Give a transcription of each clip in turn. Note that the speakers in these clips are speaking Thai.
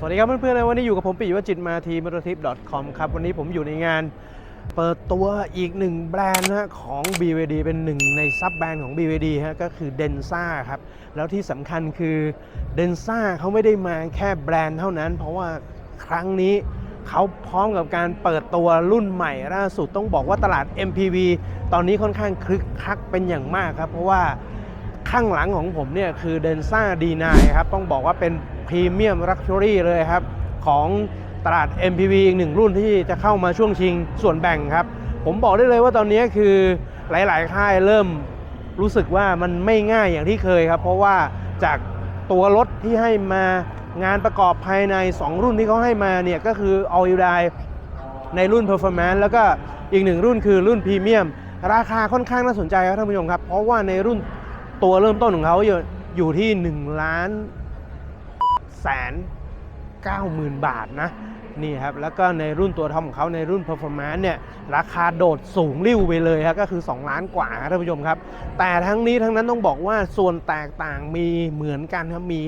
สวัสดีครับเพื่อนๆนะวันนี้อยู่กับผมปิยวจิตมาทีมอ t ทิป .com ครับวันนี้ผมอยู่ในงานเปิดตัวอีกหนึ่งแบรนด์นะฮะของ BVD เป็นหนึ่งในซับแบรนด์ของ BVD ฮะก็คือ d e n s a ครับ แล้วที่สำคัญคือ d e n s a เขาไม่ได้มาแค่แบรนด์เท่านั้น เพราะว่าครั้งนี้เขาพร้อมกับการเปิดตัวรุ่นใหม่ล่าสุดต้องบอกว่าตลาด MPV ตอนนี้ค่อนข้างคึกคักเป็นอย่างมากครับ เพราะว่าข้างหลังของผมเนี่ยคือ d e n s a D9 ครับต้องบอกว่าเป็น พรีเมียม l ักชัวรี่เลยครับ ของตลาด MPV อีกหนึ่งรุ่นที่จะเข้ามาช่วงชิงส่วนแบ่งครับ ผมบอกได้เลยว่าตอนนี้คือหลาย ๆ ค่ายเริ่มรู้สึกว่ามันไม่ง่ายอย่างที่เคยครับ เพราะว่าจากตัวรถที่ให้มางานประกอบภายใน 2 รุ่นที่เขาให้มาเนี่ยก็คือ All You Die ในรุ่น Performance แล้วก็อีกหนึ่งรุ่นคือรุ่นพรีเมียมราคาค่อนข้างน่าสนใจครับท่านผู้ชมครับ เพราะว่าในรุ่นตัวเริ่มต้นของเขาอยู่อยู่ที่1ล้าน แสน9หมื่นบาทนะนี่ครับแล้วก็ในรุ่นตัวท็อปของเขาในรุ่น Performance เนี่ยราคาโดดสูงริ้วไปเลยครับก็คือ 2 ล้านกว่าท่านผู้ชมครับ แต่ทั้งนี้ทั้งนั้นต้องบอกว่าส่วนแตกต่างมีเหมือนกันครับมี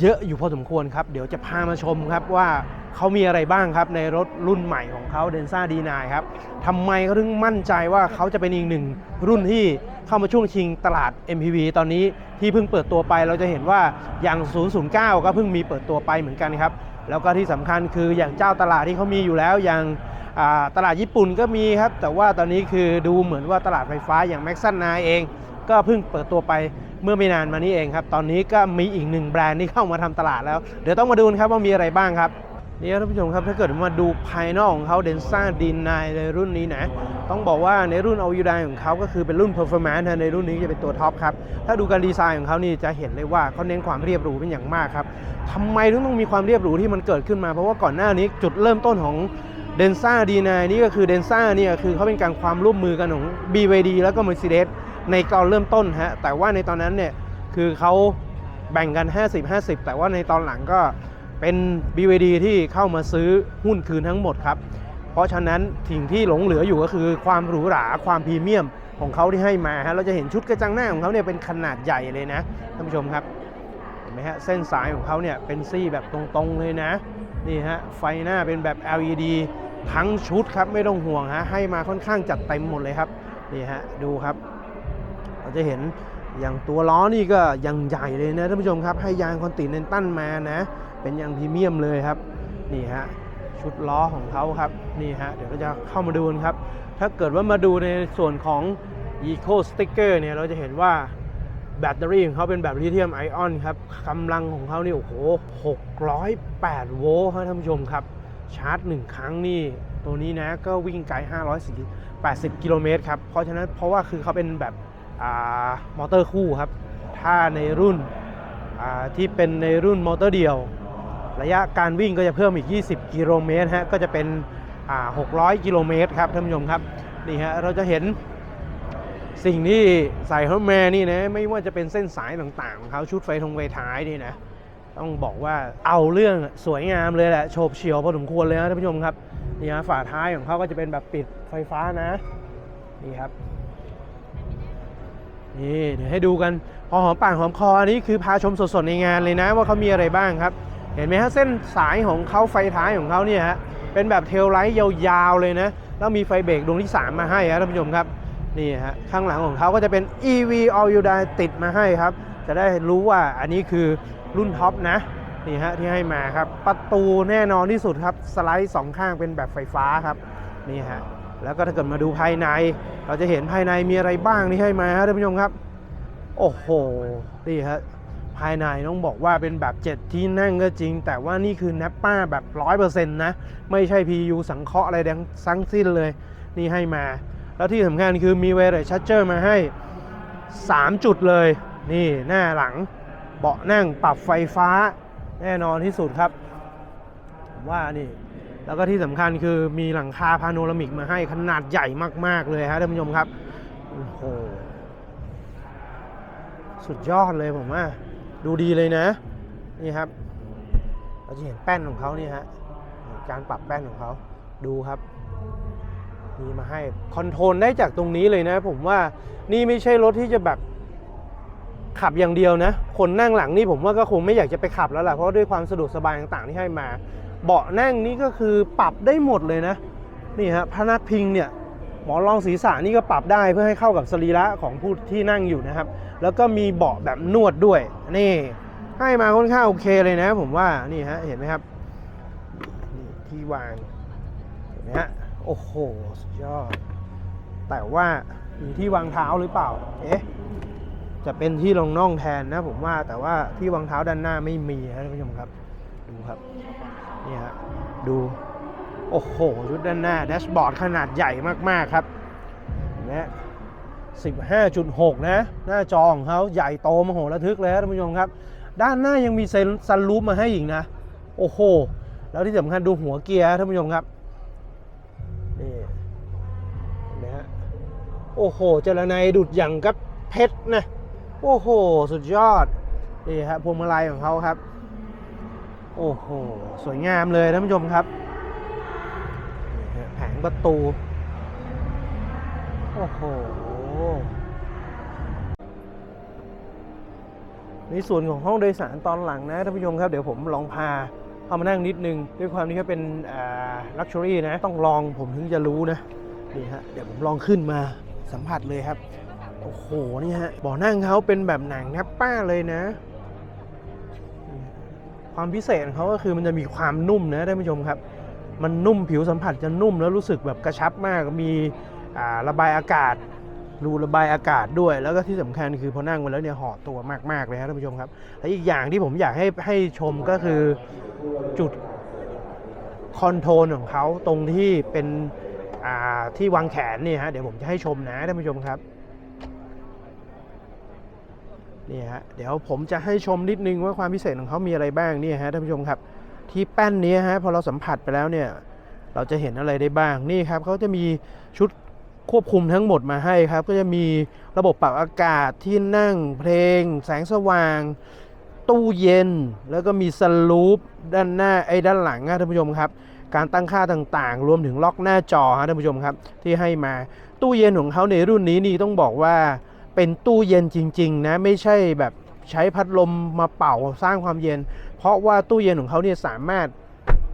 เยอะอยู่พอสมควรครับ เดี๋ยวจะพามาชมครับว่าเขามีอะไรบ้างครับในรถรุ่นใหม่ของเขา d e n s a D9 ครับทำไมเขาถึงมั่นใจว่าเขาจะเป็นอีกหนึ่งรุ่นที่ เข้ามาช่วงชิงตลาด MPV ตอนนี้ที่เพิ่งเปิดตัวไปเราจะเห็นว่าอย่าง 009 ก็เพิ่งมีเปิดตัวไปเหมือนกันครับ แล้วก็ที่สำคัญคืออย่างเจ้าตลาดที่เขามีอยู่แล้วอย่างาตลาดญี่ปุ่นก็มีครับ แต่ว่าตอนนี้คือดูเหมือนว่าตลาดไฟฟ้าอย่าง m a x ซันนาเอง ก็เพิ่งเปิดตัวไปเมื่อไม่นานมานี้เองครับ ตอนนี้ก็มีอีกหนึ่งแบรนด์ที่เข้ามาทำตลาดแล้ว เดี๋ยวต้องมาดูนครับว่ามีอะไรบ้างครับ นี่ท่านผู้ชมครับถ้าเกิดมาดูภายนอกของเขาเดนซ่าดีนายในรุ่นนี้นะต้องบอกว่าในรุ่นเอายูไดของเขาก็คือเป็นรุ่น performance นะในรุ่นนี้จะเป็นตัวท็อปครับถ้าดูการดีไซน์ของเขานี่จะเห็นเลยว่าเขาเน้นความเรียบหรูเป็นอย่างมากครับทำไมถึงต้องมีความเรียบหรูที่มันเกิดขึ้นมา เพราะว่าก่อนหน้านี้จุดเริ่มต้นของเดนซ่าดีนนี่ก็คือเดนซ่าเนี่ยคือเขาเป็นการความร่วมมือกันของ BYD แล้วก็ Mercedes ในตอนเริ่มต้นฮะแต่ว่าในตอนนั้นเนี่ยคือเขาแบ่งกัน 50-50 แต่ว่าในตอนหลังก็ เป็น BYD ที่เข้ามาซื้อหุ้นคืนทั้งหมดครับ เพราะฉะนั้นสิ่งที่หลงเหลืออยู่ก็คือความหรูหราความพรีเมียมของเขาที่ให้มาฮะเราจะเห็นชุดกระจังหน้าของเขาเนี่ยเป็นขนาดใหญ่เลยนะท่านผู้ชมครับเห็นไหมฮะเส้นสายของเขาเนี่ยเป็นซี่แบบตรงๆเลยนะนี่ฮะไฟหน้าเป็นแบบ LED ทั้งชุดครับไม่ต้องห่วงฮะให้มาค่อนข้างจัดเต็มหมดเลยครับนี่ฮะดูครับ เราจะเห็นอย่างตัวล้อนี่ก็ยังใหญ่เลยนะท่านผู้ชมครับให้ยางคอนติเนนตัลมานะ เป็นยางพรีเมียมเลยครับนี่ฮะชุดล้อของเขาครับนี่ฮะเดี๋ยวเราจะเข้ามาดูนครับ ถ้าเกิดว่ามาดูในส่วนของ Eco Sticker เนี่ยเราจะเห็นว่าแบตเตอรี่ของเขาเป็นแบบลิเธียมไอออนครับกำลังของเขานี่โอ้โห 608 โวลต์ครับท่านผู้ชมครับ ชาร์จ 1 ครั้งนี่ตัวนี้นะก็วิ่งไกล 580 กิโลเมตรครับ เพราะฉะนั้นเพราะว่าคือเขาเป็นแบบมอเตอร์คู่ครับ ถ้าในรุ่นที่เป็นในรุ่นมอเตอร์เดียว ระยะการวิ่งก็จะเพิ่มอีก 20 กิโลเมตรฮะก็จะเป็น 600 กิโลเมตรครับท่านผู้ชมครับนี่ฮะเราจะเห็นสิ่งที่ใส่เข้ามานี่นะไม่ว่าจะเป็นเส้นสายต่างๆของเขาชุดไฟทงไฟท้ายนี่นะต้องบอกว่าเอาเรื่องสวยงามเลยแหละโฉบเฉี่ยวพอสมควรเลยนะท่านผู้ชมครับนี่ฮะฝาท้ายของเขาก็จะเป็นแบบปิดไฟฟ้านะนี่ครับนี่เดี๋ยวให้ดูกันพอหอมปากหอมคออันนี้คือพาชมสดๆในงานเลยนะว่าเขามีอะไรบ้างครับ ห็นไหมฮะเส้นสายของเขาไฟท้ายของเขาเนี่ยฮะเป็นแบบเทลไลท์ยาวๆเลยนะแล้วมีไฟเบรกดวงที่ 3 มาให้ครับท่านผู้ชมครับนี่ฮะข้างหลังของเขาก็จะเป็น EV All You Die ติดมาให้ครับ จะได้รู้ว่าอันนี้คือรุ่นท็อปนะนี่ฮะที่ให้มาครับ ประตูแน่นอนที่สุดครับ สไลด์สองข้างเป็นแบบไฟฟ้าครับนี่ฮะแล้วก็ถ้าเกิดมาดูภายใน เราจะเห็นภายในมีอะไรบ้างที่ให้มาครับท่านผู้ชมครับ โอ้โหนี่ฮะ ภายในต้องบอกว่าเป็นแบบ 7 ที่นั่งก็จริง แต่ว่านี่คือแนปป้าแบบ 100%นะ ไม่ใช่ PU สังเคราะห์อะไรทั้งสิ้นเลย นี่ให้มา แล้วที่สำคัญคือมีเวรชั c เจอร์มาให้ 3 จุดเลย นี่หน้าหลัง เบาะนั่งปรับไฟฟ้า แน่นอนที่สุดครับ ว่านี่ แล้วก็ที่สำคัญคือมีหลังคาพาโนรามิกมาให้ขนาดใหญ่มากๆเลยฮะท่านผู้ชมครับโอ้โหสุดยอดเลยผมว่า ดูดีเลยนะนี่ครับ เราจะเห็นแป้นของเขานี่ฮะการปรับแป้นของเขาดูครับมีมาให้คอนโทรลได้จากตรงนี้เลยนะ ผมว่านี่ไม่ใช่รถที่จะแบบขับอย่างเดียวนะ คนนั่งหลังนี่ผมว่าก็คงไม่อยากจะไปขับแล้วล่ะเพราะด้วยความสะดวกสบายต่างๆที่ให้มา เบาะนั่งนี่ก็คือปรับได้หมดเลยนะ นี่ฮะพนักพิงเนี่ย หมอนรองศีรษะนี่ก็ปรับได้เพื่อให้เข้ากับสรีระของผู้ที่นั่งอยู่นะครับ แล้วก็มีเบาะแบบนวดด้วยนี่ให้มาค่อนข้างโอเคเลยนะ ผมว่านี่ฮะเห็นไหมครับนี่ที่วางเห็นไหมฮะโอ้โหสุดยอด แต่ว่ามีที่วางเท้าหรือเปล่าเอ๊ะจะเป็นที่รองน่องแทนนะผมว่าแต่ว่าที่วางเท้าด้านหน้าไม่มีนะท่านผู้ชมครับ ดูครับนี่ฮะดู โอ้โหชุดด้านหน้าแดชบอร์ดขนาดใหญ่มากๆครับเนไหม15.6 นะ หน้าจอของเขาใหญ่โตมโหระทึกเลยท่านผู้ชมครับ ด้านหน้ายังมีเซนซันรูปมาให้อีกนะ โอ้โห แล้วที่สำคัญดูหัวเกียร์ท่านผู้ชมครับนี่เนไหมฮะโอ้โห เจรไนดุดอย่างกับเพชรนะ โอ้โห สุดยอด นี่ครับพวงมาลัยของเขาครับ โอ้โห สวยงามเลยท่านผู้ชมครับ ประตู โอ้โห ในส่วนของห้องโดยสารตอนหลังนะท่านผู้ชมครับ เดี๋ยวผมลองพาเข้ามานั่งนิดนึง ด้วยความที่เขาเป็นลักชัวรี่นะ ต้องลองผมถึงจะรู้นะ นี่ฮะ เดี๋ยวผมลองขึ้นมาสัมผัสเลยครับ โอ้โห นี่ฮะเบ่อนั่งเขาเป็นแบบหนังแทบป้าเลยนะความพิเศษของเขาก็คือมันจะมีความนุ่มนะท่านผู้ชมครับ มันนุ่มผิวสัมผัสจะนุ่มแล้วรู้สึกแบบกระชับมากมีระบายอากาศ รูระบายอากาศด้วย แล้วก็ที่สำคัญคือพอนั่งมาแล้วเนี่ยห่อตัวมากๆเลยครับท่านผู้ชมครับและอีกอย่างที่ผมอยากให้ให้ชมก็คือจุดคอนโทรลของเขาตรงที่เป็นที่วางแขนนี่ฮะเดี๋ยวผมจะให้ชมนะท่านผู้ชมครับนี่ฮะเดี๋ยวผมจะให้ชมนิดนึงว่าความพิเศษของเขามีอะไรบ้างนี่ฮะท่านผู้ชมครับ ที่แป้นนี้ฮะพอเราสัมผัสไปแล้วเนี่ยเราจะเห็นอะไรได้บ้างนี่ครับเขาจะมีชุดควบคุมทั้งหมดมาให้ครับ ก็จะมีระบบปรับอากาศที่นั่งเพลง แสงสว่าง ตู้เย็น แล้วก็มีสลูปด้านหน้าไอ้ด้านหลังนะท่านผู้ชมครับ การตั้งค่าต่างๆ รวมถึงล็อกหน้าจอฮะท่านผู้ชมครับ ที่ให้มาตู้เย็นของเขาในรุ่นนี้นี่ต้องบอกว่าเป็นตู้เย็นจริง ๆ นะไม่ใช่แบบใช้พัดลมมาเป่าสร้างความเย็น เพราะว่าตู้เย็นของเขาเนี่ยสามารถ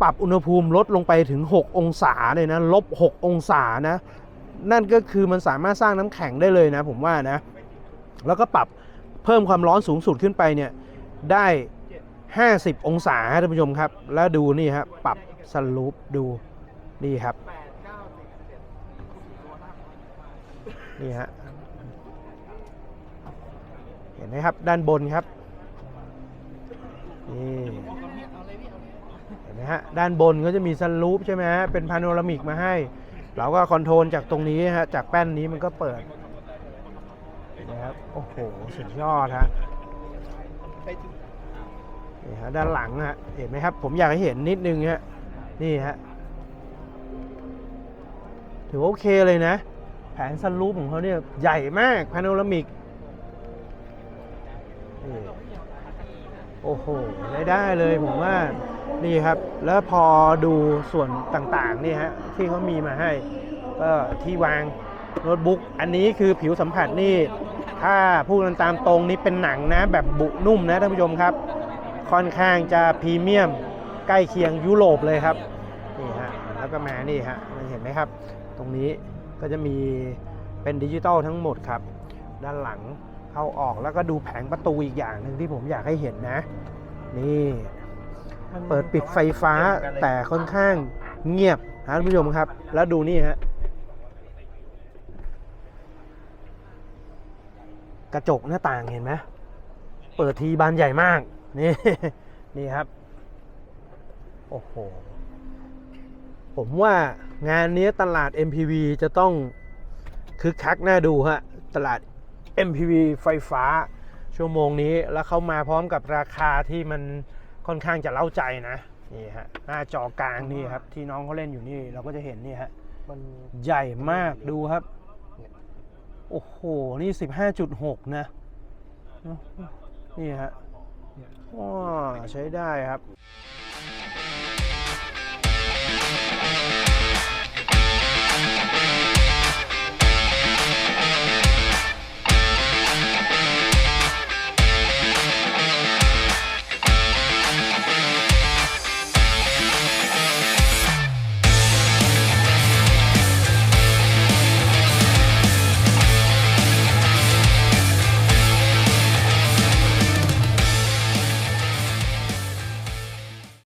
ปรับอุณหภูมิลดลงไปถึง 6 องศาเลยนะลบ 6 องศานะ นั่นก็คือมันสามารถสร้างน้ำแข็งได้เลยนะ ผมว่านะ แล้วก็ปรับเพิ่มความร้อนสูงสุดขึ้นไปเนี่ยได้ 50 องศาท่านผู้ชมครับ แล้วดูนี่ครับปรับสลูปดูนี่ครับนี่ฮะเห็นไหมครับด้านบนครับ นี่เห็นไหมฮะด้านบนก็จะมีซันรูปใช่ไหมฮะเป็นพาโนรามิกมาให้ เราก็คอนโทรลจากตรงนี้ฮะจากแป้นนี้มันก็เปิดนไหมครับโอ้โหสุดยอดฮะนี่ฮะด้านหลังฮะเห็นไหมครับ ผมอยากให้เห็นนิดนึงฮะนี่ฮะถือว่าโอเคเลยนะ แผงซันรูปของเขาเนี่ยใหญ่มากพาโนรามิก นี่ โอ้โหได้ได้เลยผมว่านี่ครับ แล้วพอดูส่วนต่างๆนี่ฮะที่เขามีมาให้ ก็ที่วางโน้ตบุ๊กอันนี้คือผิวสัมผัสนี่ ถ้าพูดกันตามตรงนี่เป็นหนังนะ แบบบุนุ่มนะท่านผู้ชมครับ ค่อนข้างจะพรีเมียม ใกล้เคียงยุโรปเลยครับนี่ฮะแล้วก็มานี่ฮะเห็นไหมครับ ตรงนี้ก็จะมีเป็นดิจิตอลทั้งหมดครับ ด้านหลัง เข้าออกแล้วก็ดูแผงประตูอีกอย่างหนึ่งที่ผมอยากให้เห็นนะ นี่เปิดปิดไฟฟ้าแต่ค่อนข้างเงียบนะท่านผู้ชมครับ แล้วดูนี่ฮะกระจกหน้าต่างเห็นไหมเปิดทีบานใหญ่มาก นี่นี่ครับ โอ้โห ผมว่างานนี้ตลาด MPV จะต้องคึกคักน่าดูฮะ ตลาด MPV ไฟฟ้าชั่วโมงนี้ แล้วเข้ามาพร้อมกับราคาที่มันค่อนข้างจะเล่าใจนะนี่ฮะหน้าจอกลางนี่ครับ ที่น้องเขาเล่นอยู่นี่เราก็จะเห็นนี่ฮะมันใหญ่มากดูครับ โอ้โห นี่ 15.6 นะ นี่ฮะว้าใช้ได้ครับ